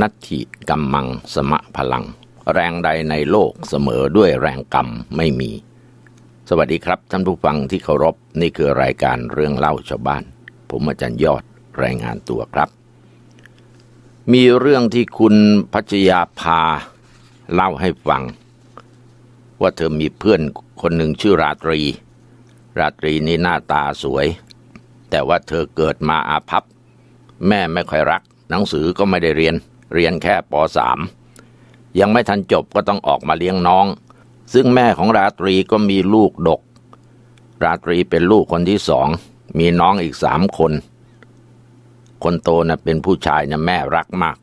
นัตถิกัมมังสมะพลัง แรงใดในโลกเสมอด้วยแรงกรรมไม่มี สวัสดีครับท่านผู้ฟังที่เคารพนี่คือรายการเรื่องเล่าชาวบ้าน ผมอาจารย์ยอดรายงานตัวครับ มีเรื่องที่คุณพัชยาภาเล่าให้ฟัง ว่าเธอมีเพื่อนคนหนึ่งชื่อราตรี ราตรีนี่หน้าตาสวย แต่ว่าเธอเกิดมาอาภัพ แม่ไม่ค่อยรัก หนังสือก็ไม่ได้เรียน เรียนแค่ปสามยังไม่ทันจบก็ต้องออกมาเลี้ยงน้อง ซึ่งแม่ของราตรีก็มีลูกดก ราตรีเป็นลูกคนที่สอง มีน้องอีกสามคน คนโตนะ่ะเป็นผู้ชายนะแม่รักมาก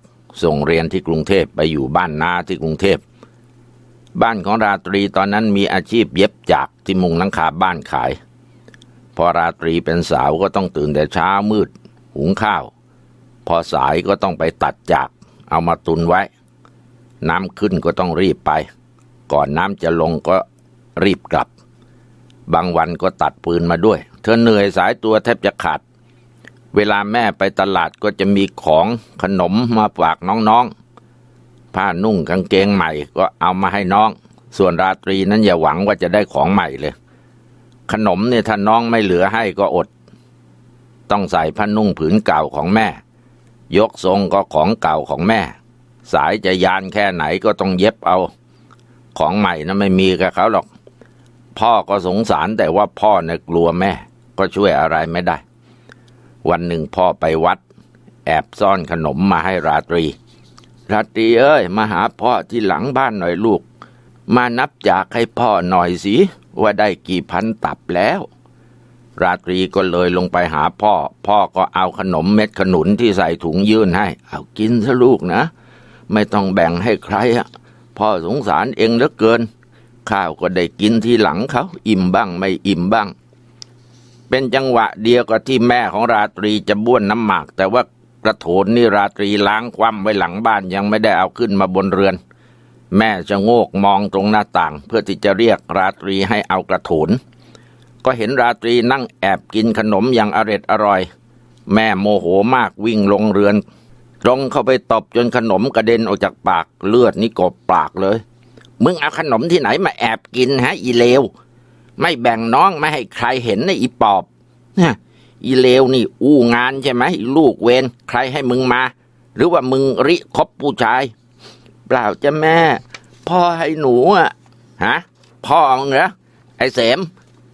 ส่งเรียนที่กรุงเทพไปอยู่บ้านนาที่กรุงเทพบ้านของราตรีตอนนั้นมีอาชีพเย็บจากที่มุงหลังคาบ้านขาย พอราตรีเป็นสาวก็ต้องตื่นแต่เช้ามืด หุงข้าว พอสายก็ต้องไปตัดจาก เอามาตุนไว้ น้ำขึ้นก็ต้องรีบไป ก่อนน้ำจะลงก็รีบกลับ บางวันก็ตัดปืนมาด้วย เธอเหนื่อยสายตัวแทบจะขาด เวลาแม่ไปตลาดก็จะมีของขนมมาฝากน้องๆ ผ้านุ่งกางเกงใหม่ก็เอามาให้น้อง ส่วนราตรีนั้นอย่าหวังว่าจะได้ของใหม่เลย ขนมเนี่ยถ้าน้องไม่เหลือให้ก็อด ต้องใส่ผ้านุ่งผืนเก่าของแม่ ยกทรงก็ของเก่าของแม่ สายจะยานแค่ไหนก็ต้องเย็บเอา ของใหม่นะไม่มีกับเขาหรอก พ่อก็สงสารแต่ว่าพ่อเนี่ยกลัวแม่ ก็ช่วยอะไรไม่ได้ วันหนึ่งพ่อไปวัด แอบซ่อนขนมมาให้ราตรี ราตรีเอ้ย มาหาพ่อที่หลังบ้านหน่อยลูก มานับจากให้พ่อหน่อยสิว่าได้กี่พันตับแล้ว ราตรีก็เลยลงไปหาพ่อ พ่อก็เอาขนมเม็ดขนุนที่ใส่ถุงยื่นให้ เอากินซะลูกนะ ไม่ต้องแบ่งให้ใครอะพ่อสงสารเองเหลือเกิน ข้าวก็ได้กินทีหลังเขา อิ่มบ้างไม่อิ่มบ้าง เป็นจังหวะเดียวกับที่แม่ของราตรีจะบ้วนน้ำหมาก แต่ว่ากระโถนนี่ราตรีล้างคว่ำไว้หลังบ้านยังไม่ได้เอาขึ้นมาบนเรือน แม่จะโงกมองตรงหน้าต่าง เพื่อที่จะเรียกราตรีให้เอากระโถน ก็เห็นราตรีนั่งแอบกินขนมอย่างอร็ดอร่อย แม่โมโหมากวิ่งลงเรือนตรงเข้าไปตบจนขนมกระเด็นออกจากปากเลือดนี่กบปากเลย มึงเอาขนมที่ไหนมาแอบกินฮะ อีเลว ไม่แบ่งน้องไม่ให้ใครเห็นนะอีปอบอีเลวนี่ อู้งานใช่ไหมลูกเวนใครให้มึงมา หรือว่ามึงริคบผู้ชาย เปล่าจ้ะแม่ พ่อให้หนูอะฮะพ่อมึงเหรอไอเสม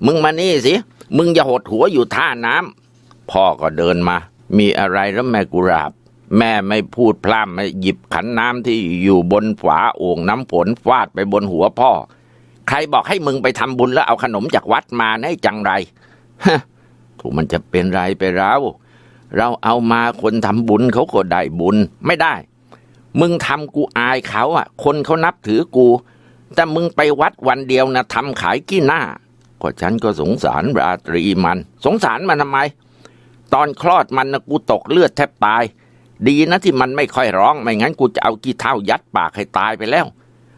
มึงมานี่สิ มึงอย่าหดหัวอยู่ท่าน้ำพ่อก็เดินมา มีอะไรแล้วแม่กุราบ แม่ไม่พูดพร่ำไม่หยิบขันน้ำที่อยู่บนฝาโอ่งน้ำฝนฟาดไปบนหัวพ่อ ใครบอกให้มึงไปทำบุญแล้วเอาขนมจากวัดมาให้จังไรฮะถูกมันจะเป็นไรไปเราเราเอามาคนทำบุญเขาก็ได้บุญไม่ได้ มึงทำกูอายเขาอะ คนเขานับถือกู แต่มึงไปวัดวันเดียวนะทำขายกี้หน้า ก็ฉันก็สงสารราตรีมัน สงสารมันทำไม ตอนคลอดมันนะกูตกเลือดแทบตาย ดีนะที่มันไม่ค่อยร้อง ไม่งั้นกูจะเอากี่เท่ายัดปากให้ตายไปแล้ว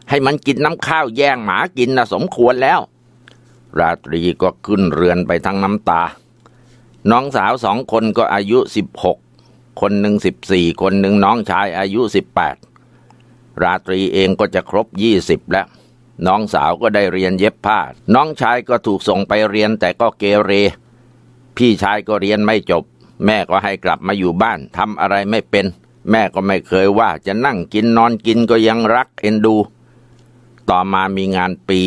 ให้มันกินน้ำข้าวแย่งหมากินนะสมควรแล้ว ราตรีก็ขึ้นเรือนไปทั้งน้ำตา น้องสาวสองคนก็อายุสิบหกคนหนึ่งสิบสี่คนหนึ่งน้องชายอายุสิบแปดราตรีเองก็จะครบยี่สิบแล้ว น้องสาวก็ได้เรียนเย็บผ้า น้องชายก็ถูกส่งไปเรียนแต่ก็เกเร พี่ชายก็เรียนไม่จบ แม่ก็ให้กลับมาอยู่บ้านทำอะไรไม่เป็น แม่ก็ไม่เคยว่าจะนั่งกินนอนกินก็ยังรักเอ็นดู ต่อมามีงานปี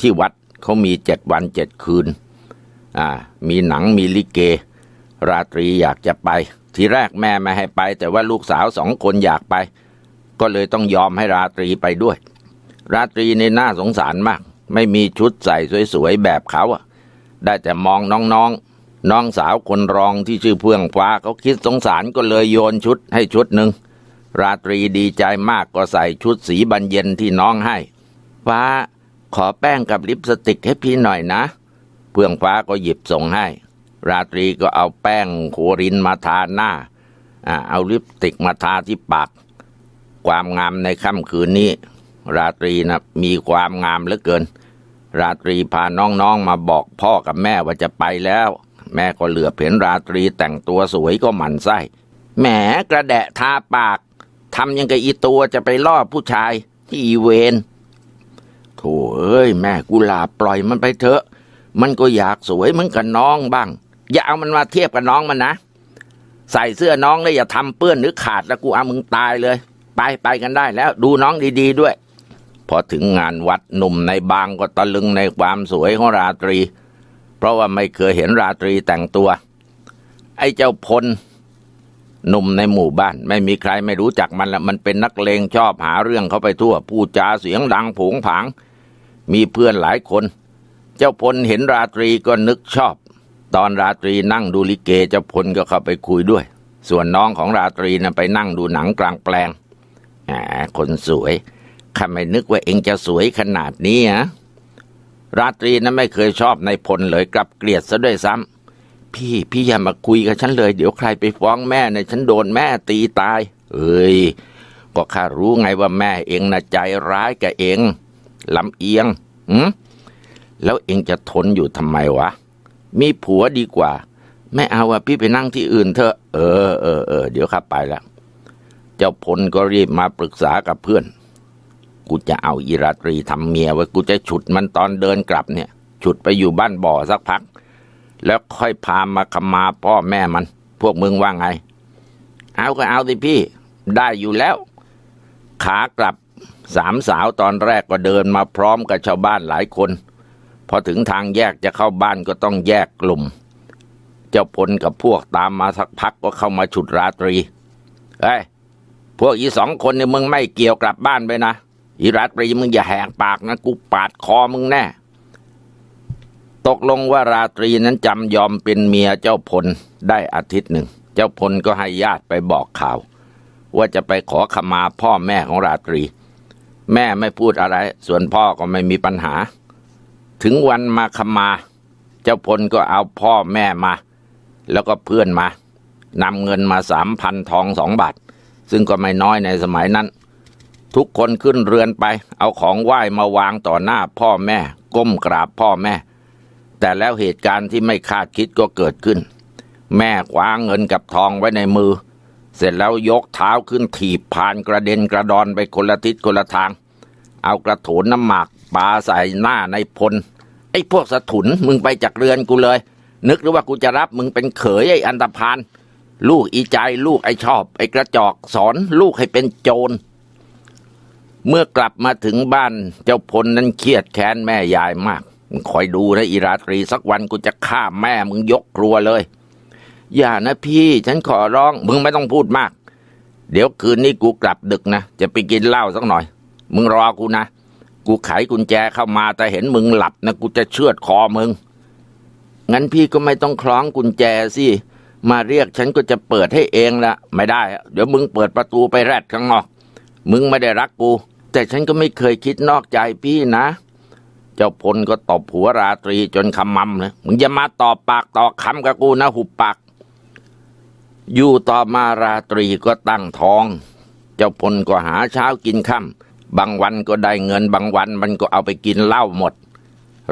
ที่วัดเขามีเจ็ดวันเจ็ดคืน อ่า มีหนังมีลิเก ราตรีอยากจะไป ทีแรกแม่ไม่ให้ไป แต่ว่าลูกสาวสองคนอยากไป ก็เลยต้องยอมให้ราตรีไปด้วย ราตรีในหน่าสงสารมาก ไม่มีชุดใส่สวยๆแบบเขาอะได้แต่มองน้องๆ น้องสาวคนรองที่ชื่อเพื่องฟ้าเขาคิดสงสารก็เลยโยนชุดให้ชุดหนึ่งราตรีดีใจมากก็ใส่ชุดสีบันเย็นที่น้องให้ ฟ้าขอแป้งกับลิปสติกให้พี่หน่อยนะ เพื่องฟ้าก็หยิบส่งให้ ราตรีก็เอาแป้งโครินมาทาหน้าอ่าเอาลิปสติกมาทาที่ปาก ความงามในค่ำคืนนี้ ราตรีนะมีความงามเหลือเกิน ราตรีพาน้องๆมาบอกพ่อกับแม่ว่าจะไปแล้ว แม่ก็เหลือเห็นราตรีแต่งตัวสวยก็หมั่นไส้แหมกระแดะทาปากทำยังกับอีตัวจะไปล่อผู้ชายที่อีเวนโถ่เอ้ยแม่กุหลาปล่อยมันไปเถอะ มันก็อยากสวยเหมือนกับน้องบ้าง อย่าเอามันมาเทียบกับน้องมันนะ ใส่เสื้อน้องแล้วอย่าทำเปื้อนหรือขาดแล้วกูเอามึงตายเลย ไปไปกันได้แล้ว ดูน้องดี ๆด้วย พอถึงงานวัดหนุ่มในบางก็ตะลึงในความสวยของราตรี เพราะว่าไม่เคยเห็นราตรีแต่งตัว ไอ้เจ้าพลหนุ่มในหมู่บ้าน ไม่มีใครไม่รู้จักมันละมันเป็นนักเลงชอบหาเรื่องเขาไปทั่วพูดจาเสียงดังผงผาง มีเพื่อนหลายคน เจ้าพลเห็นราตรีก็นึกชอบ ตอนราตรีนั่งดูลิเกเจ้าพลก็เข้าไปคุยด้วย ส่วนน้องของราตรีนะ่ะไปนั่งดูหนังกลางแปลงแหมคนสวย ข้าไม่นึกว่าเองจะสวยขนาดนี้ฮะราตรีนั้นไม่เคยชอบในพลเลยกลับเกลียดซะด้วยซ้ำพี่พี่อย่ามาคุยกับฉันเลย เดี๋ยวใครไปฟ้องแม่เนี่ยฉันโดนแม่ตีตาย เอ้ยก็ข้ารู้ไงว่าแม่เองนะใจร้ายกับเองลำเอียงหืมแล้วเองจะทนอยู่ทำไมวะ มีผัวดีกว่า ไม่เอาอะพี่ไปนั่งที่อื่นเถอะเออเออเออเดี๋ยวครับไปล้วเจ้าพลก็รีบมาปรึกษากับเพื่อน กูจะเอาอีราตรีทำเมียไว้กูจะฉุดมันตอนเดินกลับเนี่ย ฉุดไปอยู่บ้านบ่อสักพัก แล้วค่อยพามาขมาพ่อแม่มัน พวกมึงว่าไง เอาก็เอาสิพี่ ได้อยู่แล้ว ขากลับสามสาวตอนแรกก็เดินมาพร้อมกับชาวบ้านหลายคน พอถึงทางแยกจะเข้าบ้านก็ต้องแยกกลุ่ม เจ้าพลกับพวกตามมาสักพักก็เข้ามาฉุดราตรีเฮ้ยพวกอีสองคนเนี่ยมึงไม่เกี่ยวกลับบ้านไปนะ อีราตรีมึงอย่าแหกปากนะกูปาดคอมึงแน่ ตกลงว่าราตรีนั้นจำยอมเป็นเมียเจ้าพลได้อาทิตย์หนึ่ง เจ้าพลก็ให้ญาติไปบอกข่าว ว่าจะไปขอขมาพ่อแม่ของราตรี แม่ไม่พูดอะไร ส่วนพ่อก็ไม่มีปัญหา ถึงวันมาขมา เจ้าพลก็เอาพ่อแม่มา แล้วก็เพื่อนมานำเงินมาสามพันทองสองบาท ซึ่งก็ไม่น้อยในสมัยนั้น ทุกคนขึ้นเรือนไป เอาของไหว้มาวางต่อหน้าพ่อแม่ ก้มกราบพ่อแม่ แต่แล้วเหตุการณ์ที่ไม่คาดคิดก็เกิดขึ้น แม่คว้าเงินกับทองไว้ในมือ เสร็จแล้วยกเท้าขึ้นถีบผ่านกระเด็นกระดอนไปคนละทิศคนละทาง เอากระโถนน้ำหมากปาใส่หน้าในพลไอ้พวกสถุนมึงไปจากเรือนกูเลย นึกหรือว่ากูจะรับมึงเป็นเขยไอ้อันตพานลูกอีใจลูกไอ้ชอบ ไอ้กระจอกสอนลูกให้เป็นโจร เมื่อกลับมาถึงบ้านเจ้าพลนั้นเครียดแค้นแม่ยายมากมึงคอยดูนะอีราตรีสักวันกูจะฆ่าแม่มึงยกครัวเลย อย่านะพี่ฉันขอร้อง มึงไม่ต้องพูดมาก เดี๋ยวคืนนี้กูกลับดึกนะ จะไปกินเหล้าสักหน่อย มึงรอกูนะ กูไขกุญแจเข้ามาแต่เห็นมึงหลับนะกูจะเชือดคอมึง งั้นพี่ก็ไม่ต้องคล้องกุญแจสิมาเรียกฉันก็จะเปิดให้เองละไม่ได้ เดี๋ยวมึงเปิดประตูไปแรดข้างนอก มึงไม่ได้รักกู แต่ฉันก็ไม่เคยคิดนอกใจพี่นะ เจ้าพลก็ตบหัวราตรีจนคำมั่มเลยมึงอย่ามาตอบปากต่อคำกับกูนะหุบปาก อยู่ต่อมาราตรีก็ตั้งท้อง เจ้าพลก็หาเช้ากินค่ำบางวันก็ได้เงินบางวันมันก็เอาไปกินเหล้าหมด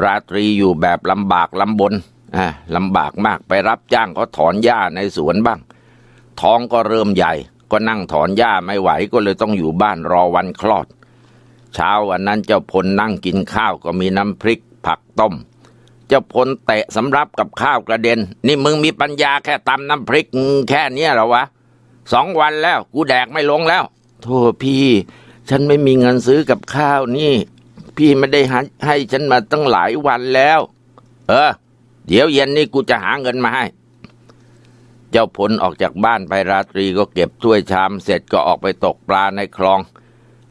ราตรีอยู่แบบลำบากลำบนอ่าลำบากมากไปรับจ้างเขาถอนหญ้าในสวนบ้าง ท้องก็เริ่มใหญ่ก็นั่งถอนหญ้าไม่ไหวก็เลยต้องอยู่บ้านรอวันคลอด เช้าวันนั้นเจ้าพลนั่งกินข้าวก็มีน้ำพริกผักต้ม เจ้าพลเตะสำรับกับข้าวกระเด็น นี่มึงมีปัญญาแค่ตำน้ำพริกแค่เนี้ยหรอวะสองวันแล้ว กูแดกไม่ลงแล้วโธ่พี่ ฉันไม่มีเงินซื้อกับข้าวนี่ พี่ไม่ได้ให้ให้ฉันมาตั้งหลายวันแล้ว เออ เดี๋ยวเย็นนี่กูจะหาเงินมาให้เจ้าพลออกจากบ้านไปราตรีก็เก็บถ้วยชามเสร็จก็ออกไปตกปลาในคลอง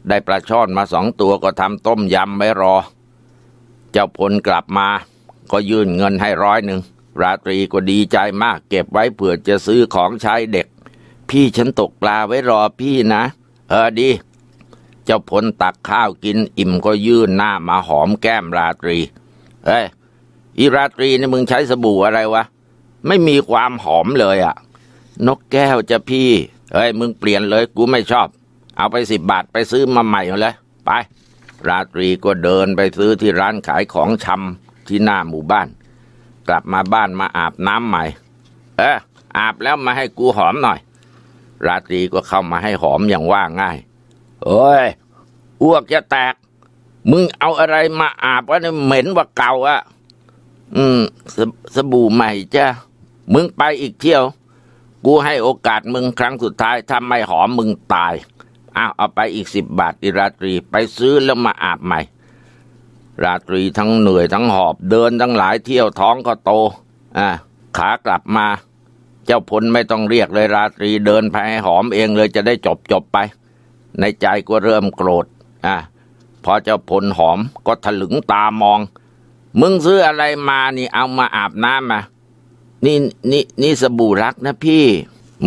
ได้ปลาช่อนมาสองตัวก็ทำต้มยำไว้รอ เจ้าพลกลับมา ก็ยื่นเงินให้ร้อยหนึ่ง ราตรีก็ดีใจมากเก็บไว้เผื่อจะซื้อของใช้เด็ก พี่ฉันตกปลาไว้รอพี่นะ เออดี เจ้าพลตักข้าวกินอิ่มก็ยื่นหน้ามาหอมแก้มราตรีเฮ้ยอีราตรีนี่มึงใช้สบู่อะไรวะ ไม่มีความหอมเลยอะนกแก้วจะพี่เฮ้ยมึงเปลี่ยนเลยกูไม่ชอบ เอาไปสิบบาทไปซื้อมาใหม่เอาเลยไป ราตรีก็เดินไปซื้อที่ร้านขายของชำที่หน้าหมู่บ้าน กลับมาบ้านมาอาบน้ำใหม่ เอออาบแล้วมาให้กูหอมหน่อย ราตรีก็เข้ามาให้หอมอย่างว่าง่ายเอ้ยอ้วกจะแตก มึงเอาอะไรมาอาบวะเนี่ยเหม็นกว่าเก่าอะอืมสสบู่ใหม่จ้ะมึงไปอีกเที่ยว กูให้โอกาสมึงครั้งสุดท้ายถ้าไม่หอมมึงตาย อ้าวเอาไปอีกสิบบาทดิราตรี ไปซื้อแล้วมาอาบใหม่ ราตรีทั้งเหนื่อยทั้งหอบเดินทั้งหลายเที่ยวท้องก็โต อ่าขากลับมา เจ้าพลไม่ต้องเรียกเลยราตรีเดินไปให้หอมเองเลยจะได้จบจบไป ในใจก็เริ่มโกรธ อ่าพอเจ้าพลหอมก็ถลึงตามอง มึงซื้ออะไรมานี่เอามาอาบน้ำมา นี่นี่นี่สบู่รักนะพี่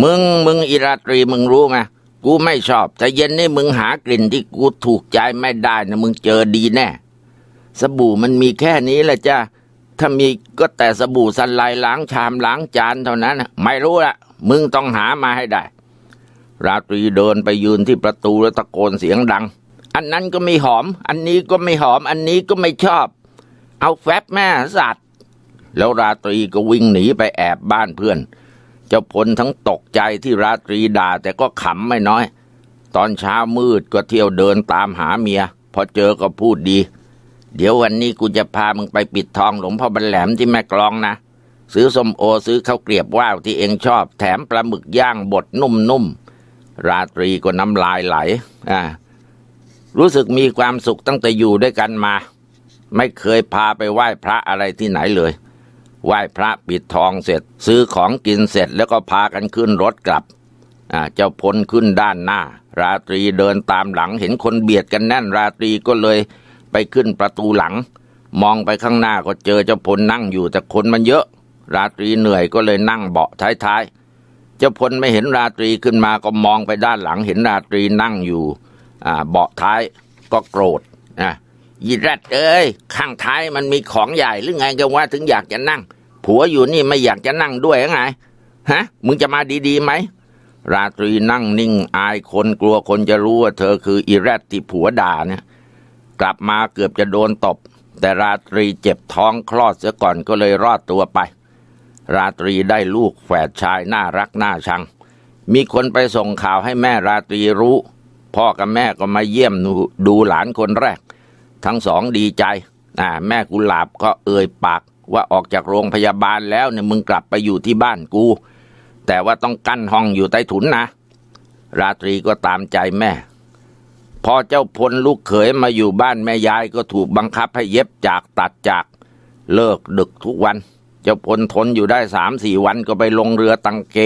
มึงมึงอิราตรีมึงรู้ไหม กูไม่ชอบแต่เย็นนี่มึงหากลิ่นที่กูถูกใจไม่ได้นะมึงเจอดีแน่ สบู่มันมีแค่นี้แหละจ้าถ้ามีก็แต่สบู่สันไลล้างชามล้างจานเท่านั้นนะไม่รู้ละมึงต้องหามาให้ได้ ราตรีเดินไปยืนที่ประตูแล้วตะโกนเสียงดัง อันนั้นก็ไม่หอม อันนี้ก็ไม่หอม อันนี้ก็ไม่ชอบ เอาแฟบแม่สัตว์ แล้วราตรีก็วิ่งหนีไปแอบบ้านเพื่อน เจ้าพลทั้งตกใจที่ราตรีด่าแต่ก็ขำไม่น้อย ตอนเช้ามืดก็เที่ยวเดินตามหาเมีย พอเจอก็พูดดี เดี๋ยววันนี้กูจะพามึงไปปิดทองหลวงพ่อบันแหลมที่แม่กลองนะ ซื้อส้มโอซื้อข้าวเกลียบว่าวที่เองชอบ แถมปลาหมึกย่างบดนุ่มๆ ราตรีก็น้ำลายไหล อ่า รู้สึกมีความสุขตั้งแต่อยู่ด้วยกันมา ไม่เคยพาไปไหว้พระอะไรที่ไหนเลย ไหว้พระปิดทองเสร็จ ซื้อของกินเสร็จแล้วก็พากันขึ้นรถกลับเจ้าพลขึ้นด้านหน้า ราตรีเดินตามหลังเห็นคนเบียดกันแน่นราตรีก็เลยไปขึ้นประตูหลัง มองไปข้างหน้าก็เจอเจ้าพลนั่งอยู่แต่คนมันเยอะ ราตรีเหนื่อยก็เลยนั่งเบาะท้ายๆ เจ้าพลไม่เห็นราตรีขึ้นมาก็มองไปด้านหลัง เห็นราตรีนั่งอยู่เบาะท้ายก็โกรธอะยีแรดเอ้ยข้างท้ายมันมีของใหญ่หรือไงกันว่าถึงอยากจะนั่ง ผัวอยู่นี่ไม่อยากจะนั่งด้วยหรือไง ฮะ มึงจะมาดีๆไหม ราตรีนั่งนิ่งอายคนกลัวคนจะรู้ว่าเธอคืออีแรดที่ผัวด่าเนี่ย กลับมาเกือบจะโดนตบ แต่ราตรีเจ็บท้องคลอดเสียก่อนก็เลยรอดตัวไป ราตรีได้ลูกแฝดชายน่ารักน่าชัง มีคนไปส่งข่าวให้แม่ราตรีรู้ พ่อกับแม่ก็มาเยี่ยมดูดูหลานคนแรก ทั้งสองดีใจอ่าแม่กุหลาบก็เอ่ยปาก ว่าออกจากโรงพยาบาลแล้วเนี่ยมึงกลับไปอยู่ที่บ้านกู แต่ว่าต้องกั้นห้องอยู่ใต้ถุนนะ ราตรีก็ตามใจแม่ พอเจ้าพลลูกเขยมาอยู่บ้านแม่ยายก็ถูกบังคับให้เย็บจากตัดจากเลิกดึกทุกวัน เจ้าพลทนอยู่ได้สามสี่วันก็ไปลงเรือตังเก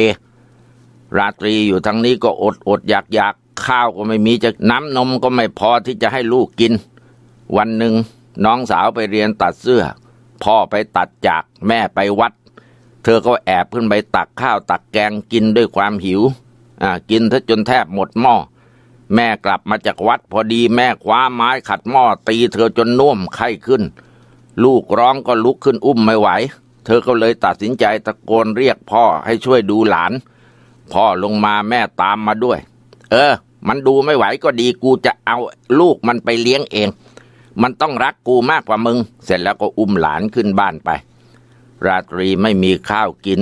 ราตรีอยู่ทั้งนี้ก็อดอดอยากอยากข้าวก็ไม่มีจะน้ำนมก็ไม่พอที่จะให้ลูกกิน วันหนึ่งน้องสาวไปเรียนตัดเสื้อ พ่อไปตัดจากแม่ไปวัด เธอก็แอบขึ้นไปตักข้าวตักแกงกินด้วยความหิวอ่ากินถ้าจนแทบหมดหม้อแม่กลับมาจากวัดพอดีแม่คว้าไม้ขัดหม้อตีเธอจนน่วมไข้ขึ้น ลูกร้องก็ลุกขึ้นอุ้มไม่ไหว เธอก็เลยตัดสินใจตะโกนเรียกพ่อให้ช่วยดูหลาน พ่อลงมาแม่ตามมาด้วย เออ มันดูไม่ไหวก็ดีกูจะเอาลูกมันไปเลี้ยงเอง มันต้องรักกูมากกว่ามึง เสร็จแล้วก็อุ้มหลานขึ้นบ้านไป ราตรีไม่มีข้าวกิน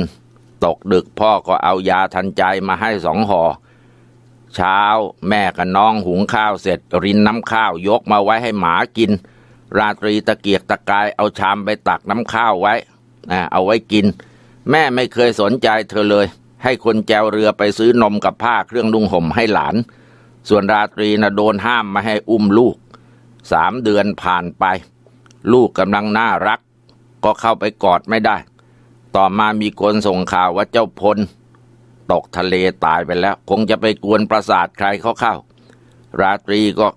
ตกดึกพ่อก็เอายาทันใจมาให้สองห่อเช้าแม่กับน้องหุงข้าวเสร็จ รินน้ำข้าวยกมาไว้ให้หมากิน ราตรีตะเกียกตะกายเอาชามไปตักน้ำข้าวไว้เอาไว้กิน แม่ไม่เคยสนใจเธอเลย ให้คนแจวเรือไปซื้อนมกับผ้าเครื่องนุ่งห่มให้หลาน ส่วนราตรีน่ะโดนห้ามมาให้อุ้มลูก สามเดือนผ่านไป ลูกกำลังน่ารัก ก็เข้าไปกอดไม่ได้ ต่อมามีคนส่งข่าวว่าเจ้าพล ตกทะเลตายไปแล้ว คงจะไปกวนประสาทใครเขาเข้า ราตรีก็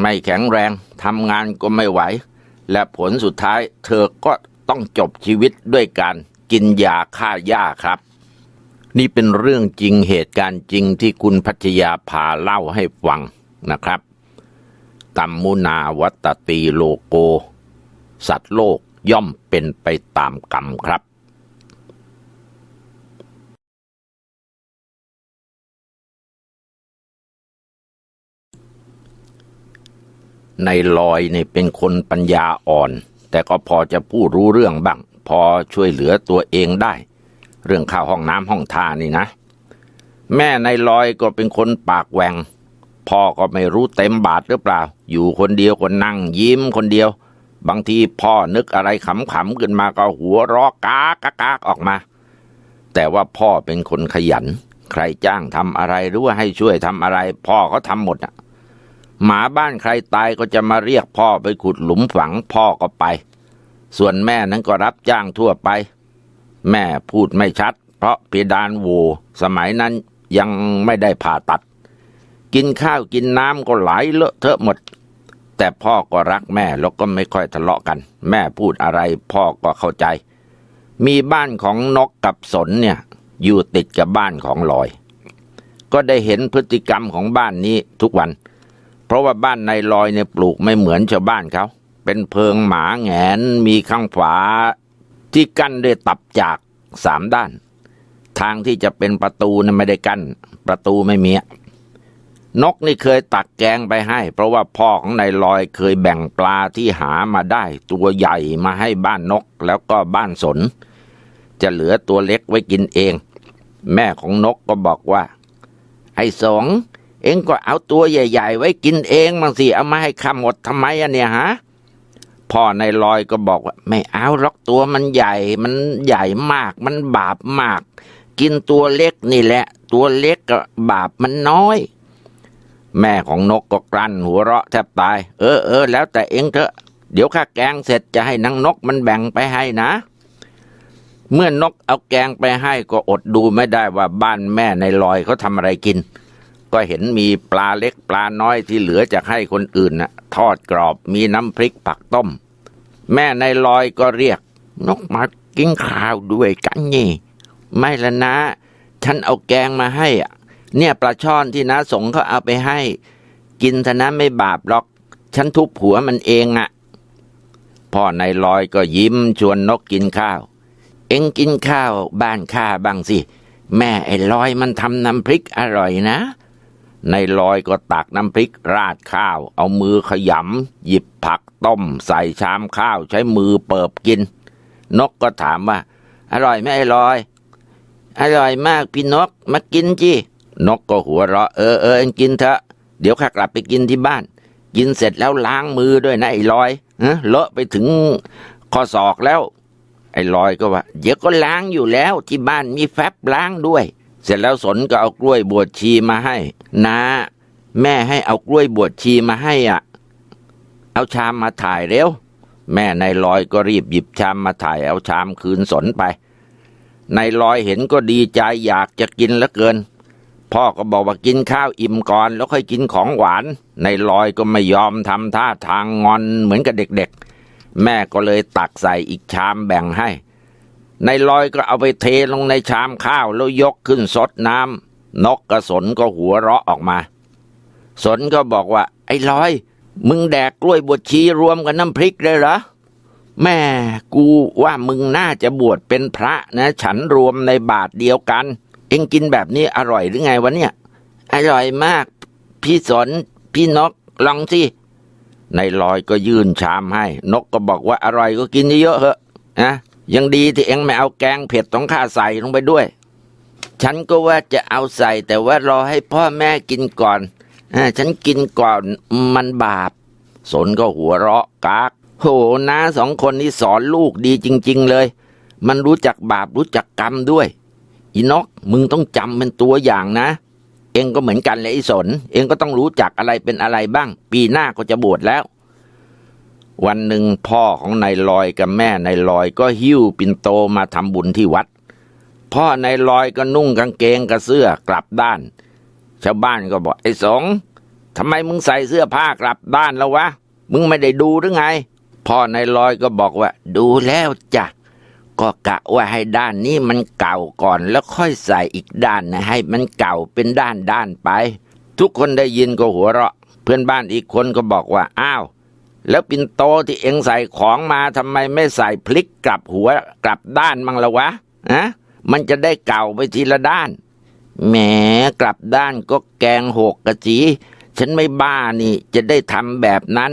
ไม่แข็งแรงทำงานก็ไม่ไหว และผลสุดท้ายเธอก็ต้องจบชีวิตด้วยการกินยาฆ่าหญ้าครับ นี่เป็นเรื่องจริงเหตุการณ์จริงที่คุณพัชยาพาเล่าให้ฟังนะครับ กัมมุนาวัตตีโลโก สัตว์โลกย่อมเป็นไปตามกรรมครับ ในลอยนี่เป็นคนปัญญาอ่อน แต่ก็พอจะพูดรู้เรื่องบ้าง พอช่วยเหลือตัวเองได้ เรื่องข้าวห้องน้ำห้องท่านี่นะ แม่ในลอยก็เป็นคนปากแหวงพ่อก็ไม่รู้เต็มบาทหรือเปล่า อยู่คนเดียวก็นั่งยิ้มคนเดียว บางทีพ่อนึกอะไรขำๆขึ้นมาก็หัวเราะกากกากออกมา แต่ว่าพ่อเป็นคนขยัน ใครจ้างทำอะไรหรือว่าให้ช่วยทำอะไร พ่อเขาทำหมดอะหมาบ้านใครตายก็จะมาเรียกพ่อไปขุดหลุมฝังพ่อก็ไป ส่วนแม่นั้นก็รับจ้างทั่วไป แม่พูดไม่ชัด เพราะเพดานโวสมัยนั้นยังไม่ได้ผ่าตัด กินข้าวกินน้ำก็ไหลเลอะเทอะหมด แต่พ่อก็รักแม่แล้วก็ไม่ค่อยทะเลาะกัน แม่พูดอะไรพ่อก็เข้าใจ มีบ้านของนกกับสนเนี่ย อยู่ติดกับบ้านของลอย ก็ได้เห็นพฤติกรรมของบ้านนี้ทุกวัน เพราะว่าบ้านในลอยเนี่ยปลูกไม่เหมือนชาวบ้านเขา เป็นเพิงหมาแหงนมีข้างฝาที่กั้นด้วยตับจากสามด้าน ทางที่จะเป็นประตูนะไม่ได้กั้น ประตูไม่มี นกนี่เคยตักแกงไปให้ เพราะว่าพ่อของนายลอยเคยแบ่งปลาที่หามาได้ ตัวใหญ่มาให้บ้านนกแล้วก็บ้านสน จะเหลือตัวเล็กไว้กินเอง แม่ของนกก็บอกว่า ไอ้สองเอ็งก็เอาตัวใหญ่ ๆ ไว้กินเองบางสิเอามาให้ข้าหมดทำไมอะเนี่ยฮะพ่อนายลอยก็บอกว่า ไม่เอาหรอกตัวมันใหญ่มันใหญ่มาก มันบาปมาก กินตัวเล็กนี่แหละ ตัวเล็กก็บาปมันน้อย แม่ของนกก็กลั้นหัวเราะแทบตาย เออเออแล้วแต่เองเถอะ เดี๋ยวข้าแกงเสร็จจะให้นางนกมันแบ่งไปให้นะ เมื่อนกเอาแกงไปให้ก็อดดูไม่ได้ว่าบ้านแม่ในลอยเขาทำอะไรกิน ก็เห็นมีปลาเล็กปลาน้อยที่เหลือจากให้คนอื่นน่ะ ทอดกรอบมีน้ำพริกผักต้ม แม่ในลอยก็เรียก นกมากินข้าวด้วยกันนี่ ไม่ละนะ ฉันเอาแกงมาให้อะ เนี่ยปลาช่อนที่น้าสงเขาเอาไปให้ กินทนะไม่บาปหรอก ฉันทุบหัวมันเองอะ่ะ พ่อนายลอยก็ยิ้มชวนนกกินข้าว เอ็งกินข้าวบ้านข้าบ้างสิ แม่ไอ้ลอยมันทำน้ำพริกอร่อยนะในายลอยก็ตักน้ำพริกราดข้าว เอามือขยำหยิบผักต้ม ใส่ชามข้าวใช้มือเปิบกิน นกก็ถามว่า อร่อยไหมไอ้ลอย อร่อยมากพี่นกมากินจี นกก็หัวเราะเออเออเอ็งกินเถอะเดี๋ยวข้ากลับไปกินที่บ้าน กินเสร็จแล้วล้างมือด้วยนะไอ้ลอยฮะเลอะไปถึงข้อศอกแล้ว ไอ้ลอยก็ว่า เดี๋ยวก็ล้างอยู่แล้วที่บ้านมีแฟบล้างด้วย เสร็จแล้วสนก็เอากล้วยบวชชีมาให้นะแม่ให้เอากล้วยบวชชีมาให้อะ เอาชามมาถ่ายเร็ว แม่นายลอยก็รีบหยิบชามมาถ่ายเอาชามคืนสนไปนายลอยเห็นก็ดีใจอยากจะกินเหลือเกิน พ่อก็บอกว่ากินข้าวอิ่มก่อนแล้วค่อยกินของหวานนายลอยก็ไม่ยอมทำท่าทางงอนเหมือนกับเด็กๆ แม่ก็เลยตักใส่อีกชามแบ่งให้นายลอยก็เอาไปเทลงในชามข้าวแล้วยกขึ้นสดน้ำนกกระสนก็หัวเราะออกมา สนก็บอกว่า ไอ้ลอย มึงแดกกล้วยบวชชีรวมกับน้ำพริกเลยเหรอแม่กูว่ามึงน่าจะบวชเป็นพระนะ ฉันรวมในบาทเดียวกัน เอ็งกินแบบนี้อร่อยหรือไงวะเนี่ย อร่อยมาก พี่สนพี่นกลองสิในายลอยก็ยื่นชามให้ นกก็บอกว่าอร่อยก็กินเยอะๆเหอะนะยังดีที่เอ็งไม่เอาแกงเผ็ดต้องข้าใส่ลงไปด้วย ฉันก็ว่าจะเอาใส่ แต่ว่ารอให้พ่อแม่กินก่อนอฉันกินก่อนมันบาป สนก็หัวเราะกากโหน้าสองคนนี้สอนลูกดีจริง ๆ เลย มันรู้จักบาปรู้จักกรรมด้วย อีนกมึงต้องจำเป็นตัวอย่างนะ เองก็เหมือนกันเลยไอ้สน เองก็ต้องรู้จักอะไรเป็นอะไรบ้าง ปีหน้าก็จะบวชแล้ว วันหนึ่งพ่อของนายลอยกับแม่นายลอยก็หิ้วปินโตมาทำบุญที่วัด พ่อนายลอยก็นุ่งกางเกงกับเสื้อกลับด้าน ชาวบ้านก็บอกไอ้สงทำไมมึงใส่เสื้อผ้ากลับด้านแล้ววะ มึงไม่ได้ดูหรือไง พ่อนายลอยก็บอกว่า ดูแล้วจ้ะ ก็กะว่าให้ด้านนี้มันเก่าก่อนแล้วค่อยใส่อีกด้านนะให้มันเก่าเป็นด้านด้านไป ทุกคนได้ยินก็หัวเราะ เพื่อนบ้านอีกคนก็บอกว่าอ้าว แล้วปินโตที่เอ็งใส่ของมาทำไมไม่ใส่พลิกกลับหัวกลับด้านมั่งละวะอะมันจะได้เก่าไปทีละด้านแหมกลับด้านก็แกงหกกะจีฉันไม่บ้านี่จะได้ทำแบบนั้น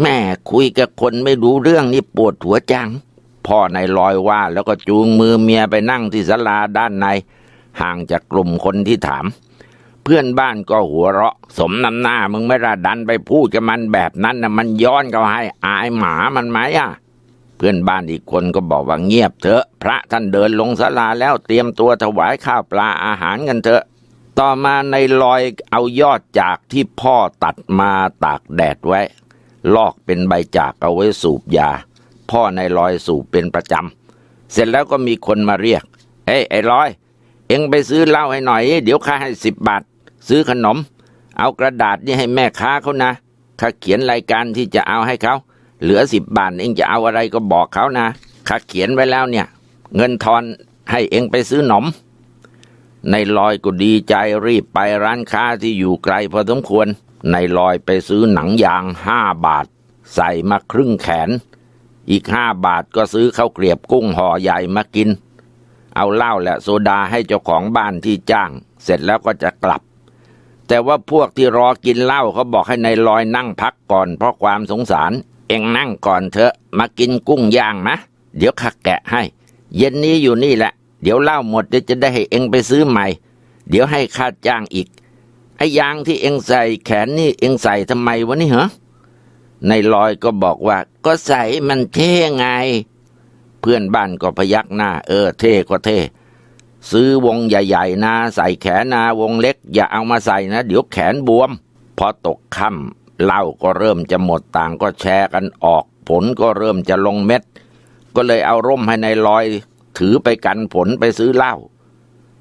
แม่คุยกับคนไม่รู้เรื่องนี่ปวดหัวจัง พ่อนายลอยว่าแล้วก็จูงมือเมียไปนั่งที่ศาลาด้านใน ห่างจากกลุ่มคนที่ถาม เพื่อนบ้านก็หัวเราะ สมน้ำหน้ามึงไม่ระดันไปพูดกับมันแบบนั้นนะมันย้อนก็ให้อายหมามันไหมอะ เพื่อนบ้านอีกคนก็บอกว่าเงียบเถอะ พระท่านเดินลงศาลาแล้วเตรียมตัวถวายข้าวปลาอาหารกันเถอะต่อมาในลอยเอายอดจากที่พ่อตัดมาตากแดดไว้ ลอกเป็นใบจากเอาไว้สูบยา พ่อในลอยสูบเป็นประจำ เสร็จแล้วก็มีคนมาเรียก เฮ้ยไอ้ลอย เอ็งไปซื้อเหล้าให้หน่อย เดี๋ยวข้าให้สิบบาท ซื้อขนม เอากระดาษนี่ให้แม่ค้าเขานะข้าเขียนรายการที่จะเอาให้เขา เหลือสิบบาทเอ็งจะเอาอะไรก็บอกเขานะข้าเขียนไว้แล้วเนี่ย เงินทอนให้เอ็งไปซื้อหนมในลอยก็ดีใจรีบไปร้านค้าที่อยู่ไกลพอสมควรในลอยไปซื้อหนังยางห้าบาท ใส่มาครึ่งแขน อีกห้าบาทก็ซื้อข้าวเกรียบกุ้งห่อใหญ่มากิน เอาเหล้าและโซดาให้เจ้าของบ้านที่จ้าง เสร็จแล้วก็จะกลับ แต่ว่าพวกที่รอกินเหล้าเขาบอกให้ในลอยนั่งพักก่อนเพราะความสงสาร เองนั่งก่อนเถอะมากินกุ้งย่างนะเดี๋ยวข้าแกะให้ เย็นนี้อยู่นี่แหละ เดี๋ยวเหล้าหมดเดี๋ยวจะได้ให้เองไปซื้อใหม่ เดี๋ยวให้ค่าจ้างอีกไอ้ยางที่เองใส่แขนนี่เองใส่ทำไมวะนี่เหรอ ในลอยก็บอกว่า ก็ใส่มันเท่ไง เพื่อนบ้านก็พยักหน้า เออ เท่ก็เท่ ซื้อวงใหญ่ๆนะใส่แขนนาวงเล็ก อย่าเอามาใส่นะ เดี๋ยวแขนบวม พอตกค่ำเหล้าก็เริ่มจะหมดต่างก็แชร์กันออก ผลก็เริ่มจะลงเม็ด ก็เลยเอาร่มให้ในายลอย ถือไปกันผลไปซื้อเหล้า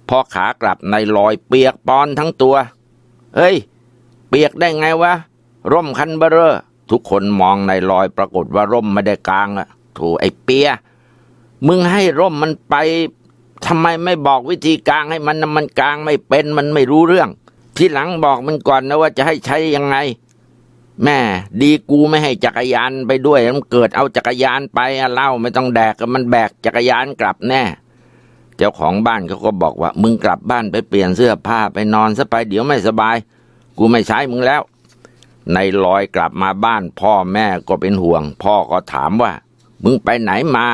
พอขากลับในายลอยเปียกปอนทั้งตัว เฮ้ย เปียกได้ไงวะร่มคันเบอรอ ทุกคนมองในลอยปรากฏว่าร่มไม่ได้กลางอะถูไอ้เปีย มึงให้ร่มมันไปทำไมไม่บอกวิธีกลางให้มันมันกลางไม่เป็นมันไม่รู้เรื่อง ที่หลังบอกมันก่อนนะว่าจะให้ใช้ยังไง แม่ดีกูไม่ให้จักรยานไปด้วยมันเกิดเอาจักรยานไปอะเล่าไม่ต้องแดกก็มันแบกจักรยานกลับแน่ เจ้าของบ้านเขาก็บอกว่า มึงกลับบ้านไปเปลี่ยนเสื้อผ้าไปนอนซะไปเดี๋ยวไม่สบาย กูไม่ใช้มึงแล้ว ในลอยกลับมาบ้านพ่อแม่ก็เป็นห่วง พ่อก็ถามว่า มึงไปไหนมา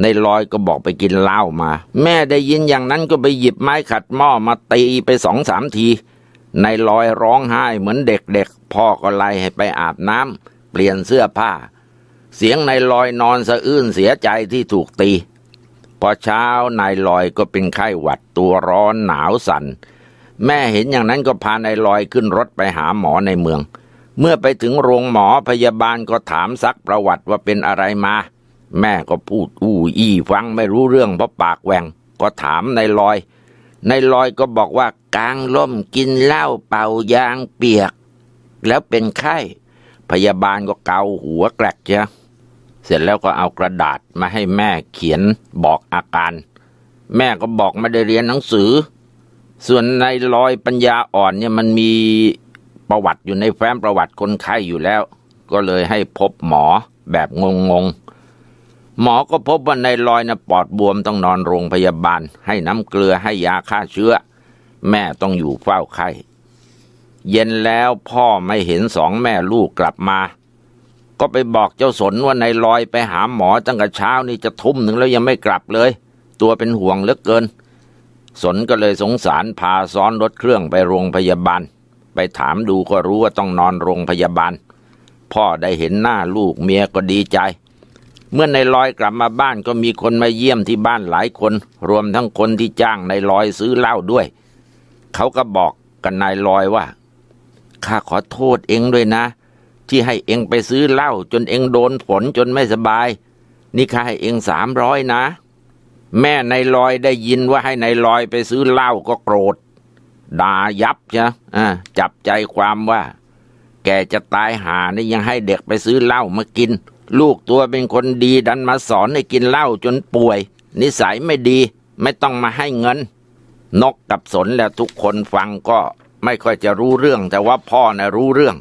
ในลอยก็บอกไปกินเหล้ามา แม่ได้ยินอย่างนั้นก็ไปหยิบไม้ขัดหม้อมาตีไปสองสามที ในลอยร้องไห้เหมือนเด็กๆ พ่อก็ไล่ให้ไปอาบน้ำเปลี่ยนเสื้อผ้า เสียงในลอยนอนสะอื้นเสียใจที่ถูกตี พอเช้านายลอยก็เป็นไข้หวัดตัวร้อนหนาวสัน่นแม่เห็นอย่างนั้นก็พานายลอยขึ้นรถไปหาหมอในเมือง เมื่อไปถึงโรงหมอพยาบาลก็ถามซักประวัติว่าเป็นอะไรมา แม่ก็พูดอู้อี้ฟังไม่รู้เรื่องเพราะปากแหว่งก็ถามนายลอยนายลอยก็บอกว่ากลางล่มกินเหล้าเป่ายางเปียก แล้วเป็นไข้ พยาบาลก็เกาหัวแกลกเจ้ะเสร็จแล้วก็เอากระดาษมาให้แม่เขียนบอกอาการ แม่ก็บอกไม่ได้เรียนหนังสือ ส่วนในลอยปัญญาอ่อนเนี่ยมันมี ประวัติอยู่ในแฟ้มประวัติคนไข้อยู่แล้ว ก็เลยให้พบหมอแบบงงๆ หมอก็พบว่าในลอยนะปอดบวมต้องนอนโรงพยาบาล ให้น้ำเกลือให้ยาฆ่าเชื้อ แม่ต้องอยู่เฝ้าไข้ เย็นแล้วพ่อไม่เห็นสองแม่ลูกกลับมา ก็ไปบอกเจ้าสนว่าในลอยไปหาหมอตั้งแต่เช้านี่จะทุ่มหนึ่งแล้วยังไม่กลับเลย ตัวเป็นห่วงเหลือเกิน สนก็เลยสงสารพาซ้อนรถเครื่องไปโรงพยาบาล ไปถามดูก็รู้ว่าต้องนอนโรงพยาบาล พ่อได้เห็นหน้าลูกเมียก็ดีใจ เมื่อในลอยกลับมาบ้านก็มีคนมาเยี่ยมที่บ้านหลายคน รวมทั้งคนที่จ้างในลอยซื้อเหล้าด้วย เขาก็บอกกันนายลอยว่าข้าขอโทษเองด้วยนะ ที่ให้เองไปซื้อเหล้าจนเองโดนฝนจนไม่สบาย นี่ข้าให้เองสามร้อยนะ แม่ในลอยได้ยินว่าให้ในลอยไปซื้อเหล้าก็โกรธ ด่ายับจ้ะอ่าจับใจความว่า แกจะตายหานี่ยังให้เด็กไปซื้อเหล้ามากิน ลูกตัวเป็นคนดีดันมาสอนให้กินเหล้าจนป่วย นิสัยไม่ดีไม่ต้องมาให้เงิน นกกับสนและทุกคนฟังก็ไม่ค่อยจะรู้เรื่อง แต่ว่าพ่อนะ่ะรู้เรื่อง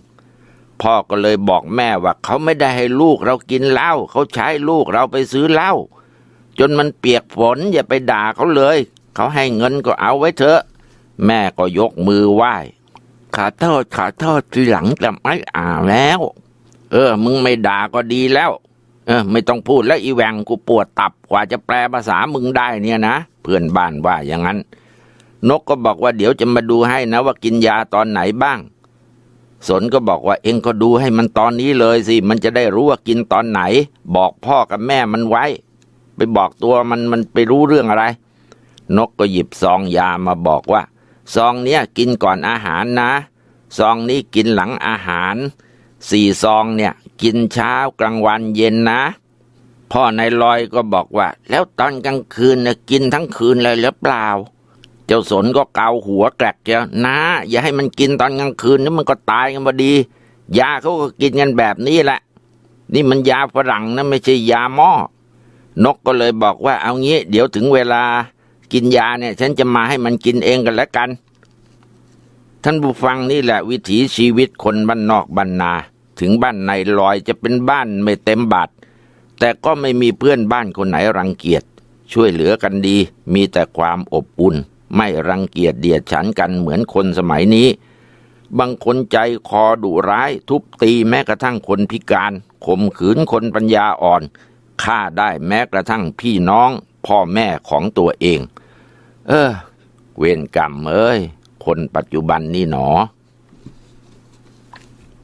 พ่อก็เลยบอกแม่ว่า เขาไม่ได้ให้ลูกเรากินเหล้าเขาใช้ลูกเราไปซื้อเหล้าจนมันเปียกฝนอย่าไปด่าเขาเลย เขาให้เงินก็เอาไว้เถอะ แม่ก็ยกมือไหว้ขอโทษขอโทษทีหลังจะไม่อ่าแล้ว เออ มึงไม่ด่าก็ดีแล้ว เออ ไม่ต้องพูดแล้วอีแหวงกูปวดตับกว่าจะแปลภาษามึงได้เนี่ยนะเพื่อนบ้านว่าอย่างนั้น นกก็บอกว่าเดี๋ยวจะมาดูให้นะว่ากินยาตอนไหนบ้าง สนก็บอกว่าเองก็ดูให้มันตอนนี้เลยสิ มันจะได้รู้ว่ากินตอนไหน บอกพ่อกับแม่มันไว้ ไปบอกตัวมันมันไปรู้เรื่องอะไร นกก็หยิบซองยามาบอกว่า ซองเนี้ยกินก่อนอาหารนะ ซองนี้กินหลังอาหารสี่ซองเนี่ยกินเช้ากลางวันเย็นนะ พ่อนายลอยก็บอกว่า แล้วตอนกลางคืนเนี่ยกินทั้งคืนเลยหรือเปล่า เจ้าสนก็เกาหัวแกรกเจ้านะ อย่าให้มันกินตอนกลางคืนนี่มันก็ตายกันพอดี ยาเขาก็กินกันแบบนี้แหละ นี่มันยาฝรั่งนะไม่ใช่ยาหม้อนกก็เลยบอกว่าเอางี้ เดี๋ยวถึงเวลา กินยาเนี่ย ฉันจะมาให้มันกินเองกันแล้วกัน ท่านผู้ฟังนี่แหละ วิถีชีวิตคนบ้านนอกบ้านนา ถึงบ้านในลอยจะเป็นบ้านไม่เต็มบาทแต่ก็ไม่มีเพื่อนบ้านคนไหนรังเกียจ ช่วยเหลือกันดี มีแต่ความอบอุ่น ไม่รังเกียจเดียดฉันกันเหมือนคนสมัยนี้ บางคนใจคอดุร้าย ทุบตีแม้กระทั่งคนพิการข่มขืนคนปัญญาอ่อนฆ่าได้แม้กระทั่งพี่น้อง พ่อแม่ของตัวเอง เออ เวรกรรมเอ้ย คนปัจจุบันนี่หนอ